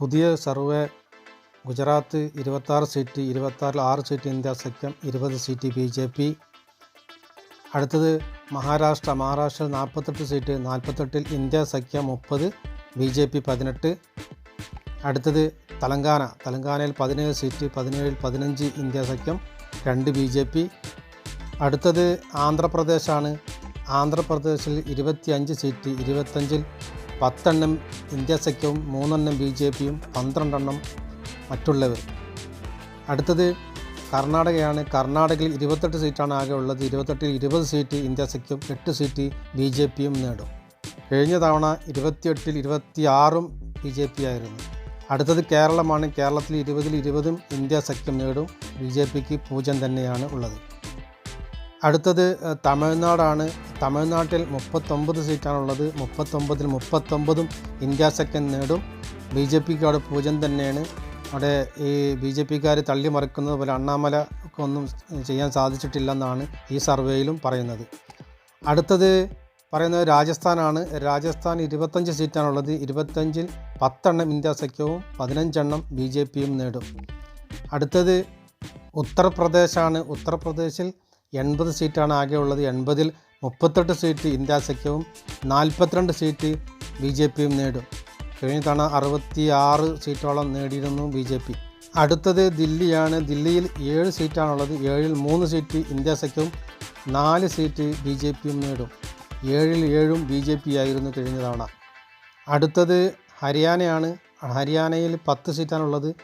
പുതിയ സർവേ ഗുജറാത്ത് ഇരുപത്താറ് സീറ്റ് ഇരുപത്താറിൽ ആറ് സീറ്റ് ഇന്ത്യ സഖ്യം ഇരുപത് സീറ്റ് ബി ജെ പി. അടുത്തത് മഹാരാഷ്ട്ര മഹാരാഷ്ട്രയിൽ നാൽപ്പത്തെട്ട് സീറ്റ് നാൽപ്പത്തെട്ടിൽ ഇന്ത്യ സഖ്യം മുപ്പത് ബി ജെ പി പതിനെട്ട്. അടുത്തത് തെലങ്കാന തെലങ്കാനയിൽ പതിനേഴ് സീറ്റ് പതിനേഴിൽ പതിനഞ്ച് ഇന്ത്യ സഖ്യം രണ്ട് ബി ജെ പി. അടുത്തത് ആന്ധ്രാപ്രദേശാണ്. ആന്ധ്രാപ്രദേശിൽ ഇരുപത്തിയഞ്ച് സീറ്റ് ഇരുപത്തഞ്ചിൽ പത്തെണ്ണം ഇന്ത്യ സഖ്യവും മൂന്നെണ്ണം ബി ജെ പിയും പന്ത്രണ്ടെണ്ണം മറ്റുള്ളവർ അടുത്തത് കർണാടകയാണ്. കർണാടകയിൽ ഇരുപത്തെട്ട് സീറ്റാണ് ആകെ ഉള്ളത്. ഇരുപത്തെട്ടിൽ ഇരുപത് സീറ്റ് ഇന്ത്യ സഖ്യം എട്ട് സീറ്റ് ബി ജെ പിയും നേടും. കഴിഞ്ഞ തവണ ഇരുപത്തിയെട്ടിൽ ഇരുപത്തിയാറും ബി ജെ പി ആയിരുന്നു. അടുത്തത് കേരളമാണ്. കേരളത്തിൽ ഇരുപതിൽ ഇരുപതും ഇന്ത്യ സഖ്യം നേടും. ബി ജെ പിക്ക് പൂജ്യം തന്നെയാണ് ഉള്ളത്. അടുത്തത് തമിഴ്നാടാണ്. തമിഴ്നാട്ടിൽ മുപ്പത്തൊമ്പത് സീറ്റാണുള്ളത്. മുപ്പത്തൊമ്പതിൽ മുപ്പത്തൊമ്പതും ഇന്ത്യ സെക്കൻഡ് നേടും. ബി ജെ പിക്ക് അവിടെ പൂജ്യം തന്നെയാണ്. അവിടെ ഈ ബി ജെ പിക്കാർ തള്ളി മറിക്കുന്നത് പോലെ അണ്ണാമലക്ക് ഒന്നും ചെയ്യാൻ സാധിച്ചിട്ടില്ലെന്നാണ് ഈ സർവേയിലും പറയുന്നത്. അടുത്തത് പറയുന്നത് രാജസ്ഥാനാണ്. രാജസ്ഥാൻ ഇരുപത്തഞ്ച് സീറ്റാണുള്ളത്. ഇരുപത്തഞ്ചിൽ പത്തെണ്ണം ഇന്ത്യ സഖ്യവും പതിനഞ്ചെണ്ണം ബി ജെ പിയും നേടും. അടുത്തത് ഉത്തർപ്രദേശാണ്. ഉത്തർപ്രദേശിൽ എൺപത് സീറ്റാണ് ആകെ ഉള്ളത്. എൺപതിൽ മുപ്പത്തെട്ട് സീറ്റ് ഇന്ത്യ സഖ്യവും നാൽപ്പത്തിരണ്ട് സീറ്റ് ബി ജെ പിയും നേടും. കഴിഞ്ഞ തവണ അറുപത്തി ആറ് സീറ്റോളം നേടിയിരുന്നു ബി ജെ പി. അടുത്തത് ദില്ലിയാണ്. ദില്ലിയിൽ ഏഴ് സീറ്റാണുള്ളത്. ഏഴിൽ മൂന്ന് സീറ്റ് ഇന്ത്യ സഖ്യവും നാല് സീറ്റ് ബി ജെ പിയും നേടും. ഏഴിൽ ഏഴും ബി ജെ പി ആയിരുന്നു കഴിഞ്ഞ തവണ. അടുത്തത് ഹരിയാനയാണ്. ഹരിയാനയിൽ പത്ത് സീറ്റാണുള്ളത്.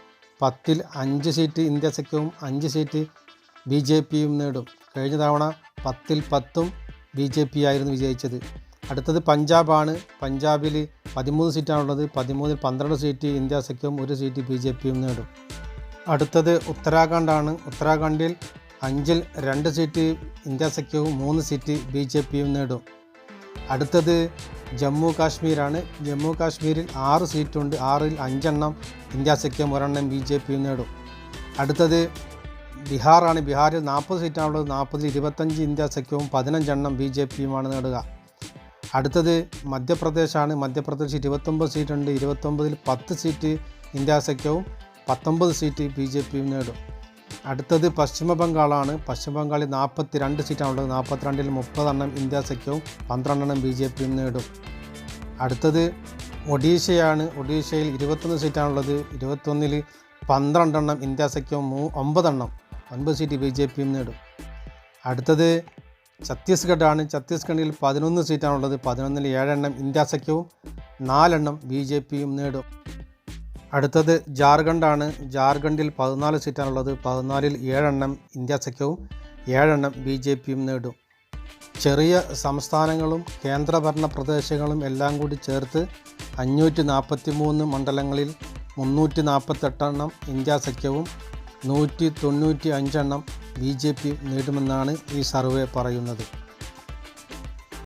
പത്തിൽ അഞ്ച് സീറ്റ് ഇന്ത്യ സഖ്യവും അഞ്ച് സീറ്റ് ബി ജെ പിയും നേടും. കഴിഞ്ഞ തവണ പത്തിൽ പത്തും ബി ജെ പി ആയിരുന്നു വിജയിച്ചത്. അടുത്തത് പഞ്ചാബാണ്. പഞ്ചാബിൽ പതിമൂന്ന് സീറ്റാണുള്ളത്. പതിമൂന്നിൽ പന്ത്രണ്ട് സീറ്റ് ഇന്ത്യ സഖ്യവും ഒരു സീറ്റ് ബി ജെ പിയും നേടും. അടുത്തത് ഉത്തരാഖണ്ഡാണ്. ഉത്തരാഖണ്ഡിൽ അഞ്ചിൽ രണ്ട് സീറ്റ് ഇന്ത്യ സഖ്യവും മൂന്ന് സീറ്റ് ബി ജെ പിയും നേടും. അടുത്തത് ജമ്മു കാശ്മീരാണ്. ജമ്മു കാശ്മീരിൽ ആറ് സീറ്റുണ്ട്. ആറിൽ അഞ്ചെണ്ണം ഇന്ത്യ സഖ്യം ഒരെണ്ണം ബി ജെ പിയും നേടും. അടുത്തത് ബീഹാറാണ്. ബീഹാറിൽ നാൽപ്പത് സീറ്റാണുള്ളത്. നാൽപ്പതിൽ ഇരുപത്തഞ്ച് ഇന്ത്യ സഖ്യവും പതിനഞ്ചെണ്ണം ബി ജെ പിയുമാണ് നേടുക. അടുത്തത് മധ്യപ്രദേശാണ്. മധ്യപ്രദേശ് ഇരുപത്തൊമ്പത് സീറ്റുണ്ട്. ഇരുപത്തൊമ്പതിൽ പത്ത് സീറ്റ് ഇന്ത്യ സഖ്യവും പത്തൊമ്പത് സീറ്റ് ബി ജെ പിയും നേടും. അടുത്തത് പശ്ചിമ ബംഗാളാണ് പശ്ചിമ ബംഗാളിൽ നാൽപ്പത്തി രണ്ട് സീറ്റാണുള്ളത്. നാൽപ്പത്തിരണ്ടിൽ മുപ്പതെണ്ണം ഇന്ത്യ സഖ്യവും പന്ത്രണ്ടെണ്ണം ബി ജെ പിയും നേടും. അടുത്തത് ഒഡീഷയാണ്. ഒഡീഷയിൽ ഇരുപത്തൊന്ന് സീറ്റാണുള്ളത്. ഇരുപത്തൊന്നിൽ പന്ത്രണ്ടെണ്ണം ഇന്ത്യ സഖ്യവും മൂ ഒമ്പതെണ്ണം ഒൻപത് സീറ്റ് ബി ജെ പിയും നേടും. അടുത്തത് ഛത്തീസ്ഗഡാണ്. ഛത്തീസ്ഗഡിൽ പതിനൊന്ന് സീറ്റാണുള്ളത്. പതിനൊന്നിൽ ഏഴെണ്ണം ഇന്ത്യ സഖ്യവും നാലെണ്ണം ബി ജെ പിയും നേടും. അടുത്തത് ജാർഖണ്ഡാണ്. ജാർഖണ്ഡിൽ പതിനാല് സീറ്റാണുള്ളത്. പതിനാലിൽ ഏഴെണ്ണം ഇന്ത്യ സഖ്യവും ഏഴെണ്ണം ബി ജെ പിയും നേടും. ചെറിയ സംസ്ഥാനങ്ങളും കേന്ദ്രഭരണ പ്രദേശങ്ങളും എല്ലാം കൂടി ചേർത്ത് അഞ്ഞൂറ്റി നാൽപ്പത്തി മൂന്ന് മണ്ഡലങ്ങളിൽ മുന്നൂറ്റി നാൽപ്പത്തെട്ടെണ്ണം ഇന്ത്യ സഖ്യവും നൂറ്റി തൊണ്ണൂറ്റി അഞ്ചെണ്ണം ബി ജെ പി നേടുമെന്നാണ് ഈ സർവേ പറയുന്നത്.